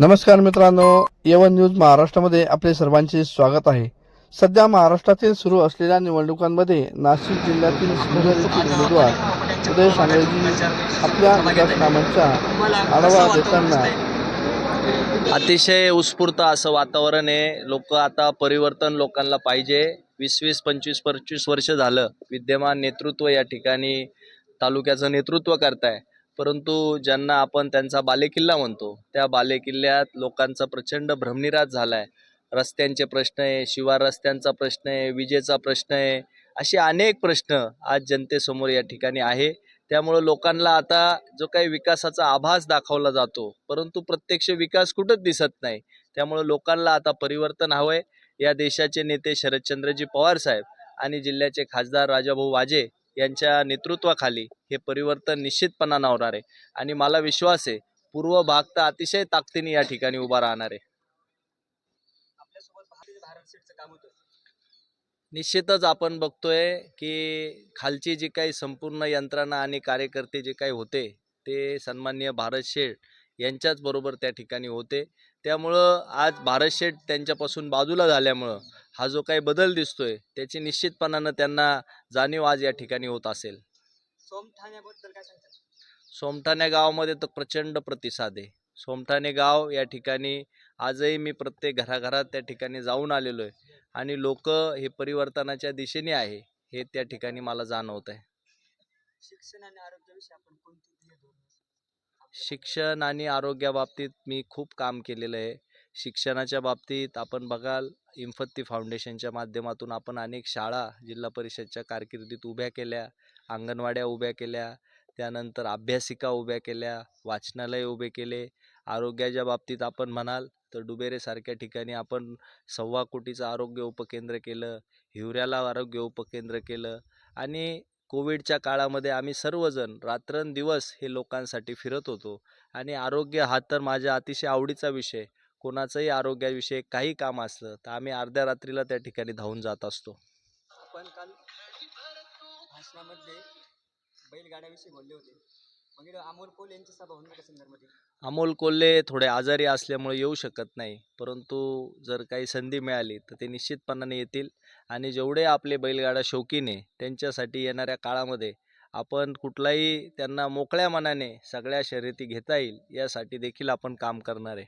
नमस्कार मित्रांनो यवन न्यूज महाराष्ट्रामध्ये आपले सर्वांचे स्वागत आहे. सध्या महाराष्ट्रातील सुरू असलेल्या निवडणुकांमध्ये नाशिक जिल्ह्यातील उमेदवार उदय सांगळेजी आपल्या विकासकामांचा आढावा देताना अतिशय उत्स्फूर्त असं वातावरण आहे. लोक आता परिवर्तन लोकांना पाहिजे. वीस वीस पंचवीस पंचवीस वर्ष झालं विद्यमान नेतृत्व या ठिकाणी तालुक्याचं नेतृत्व करताय. परंतु ज्यांना आपण त्यांचा बालेकिल्ला म्हणतो त्या बालेकिल्ल्यात लोकांचा प्रचंड भ्रमनिरास आहे रस्त्यांचे प्रश्न आहे शिवार रस्त्यांचा प्रश्न आहे विजेचा प्रश्न आहे असे अनेक प्रश्न आज जनतेसमोर या ठिकाणी आहे. त्यामुळं लोकांना आता जो काही विकासाचा आभास दाखवला जातो परंतु प्रत्यक्ष विकास कुठंच दिसत नाही. त्यामुळं लोकांना आता परिवर्तन हवंय. या देशाचे नेते शरदचंद्रजी पवार साहेब आणि जिल्ह्याचे खासदार राजाभाऊ वाजे यांच्या नेतृत्वाखाली हे परिवर्तन निश्चितपणानं होणार आहे. आणि मला विश्वास आहे पूर्व भाग तर अतिशय ताकदीने या ठिकाणी उभा राहणार आहे. निश्चितच आपण बघतोय की खालची जी काही संपूर्ण यंत्रणा आणि कार्यकर्ते जे काही होते ते सन्माननीय भारत शेठ यांच्याच बरोबर त्या ठिकाणी होते. त्यामुळं आज भारत शेठ त्यांच्यापासून बाजूला झाल्यामुळं हा जो काही बदल दिसतोय त्याची निश्चितपणानं त्यांना जाणीव आज या ठिकाणी होत असेल. सोमठाण्याबद्दल काय सांगतात सोमठाणे गावामध्ये तर प्रचंड प्रतिसाद आहे. सोमठाणे गाव या ठिकाणी आजही मी प्रत्येक घराघरात त्या ठिकाणी जाऊन आलेलो आहे. आणि लोक हे परिवर्तनाच्या दिशेने आहे हे त्या ठिकाणी मला जाणवत आहे शिक्षण आणि आरोग्याविषयी आपण कोणती ध्येय धोरणं शिक्षण आणि आरोग्याबाबतीत मी खूप काम केलेलं आहे. शिक्षणाच्या बाबतीत आपण बघाल इम्फत्ती फाउंडेशनच्या माध्यमातून आपण अनेक शाळा जिल्हा परिषदच्या कारकिर्दीत उभ्या केल्या अंगणवाड्या उभ्या केल्या त्यानंतर अभ्यासिका उभ्या केल्या वाचनालय उभे केले. आरोग्याच्या बाबतीत आपण म्हणाल तर डुबेरेसारख्या ठिकाणी आपण सव्वा कोटीचं आरोग्य उपकेंद्र केलं हिवऱ्याला आरोग्य उपकेंद्र केलं आणि कोविडच्या काळामध्ये आम्ही सर्वजण रात्रंदिवस हे लोकांसाठी फिरत होतो. आणि आरोग्य हा तर माझ्या अतिशय आवडीचा विषय. कोणाचंही आरोग्याविषयी काही काम असलं तर आम्ही अर्ध्या रात्रीला त्या ठिकाणी धावून जात असतो. आपण काल भाषणामध्ये बैलगाड्याविषयी बोलले होते. अमोल कोल यांची सभा होणार का सिन्नरमध्ये अमोल कोल्हे थोडे आजारी असल्यामुळे येऊ शकत नाही परंतु जर काही संधी मिळाली तर ते निश्चितपणाने येतील. आणि जेवढे आपले बैलगाडा शौकीन त्यांच्यासाठी येणाऱ्या काळामध्ये आपण कुठलाही त्यांना मोकळ्या मनाने सगळ्या शर्यती घेता येईल यासाठी देखील आपण काम करणार आहे.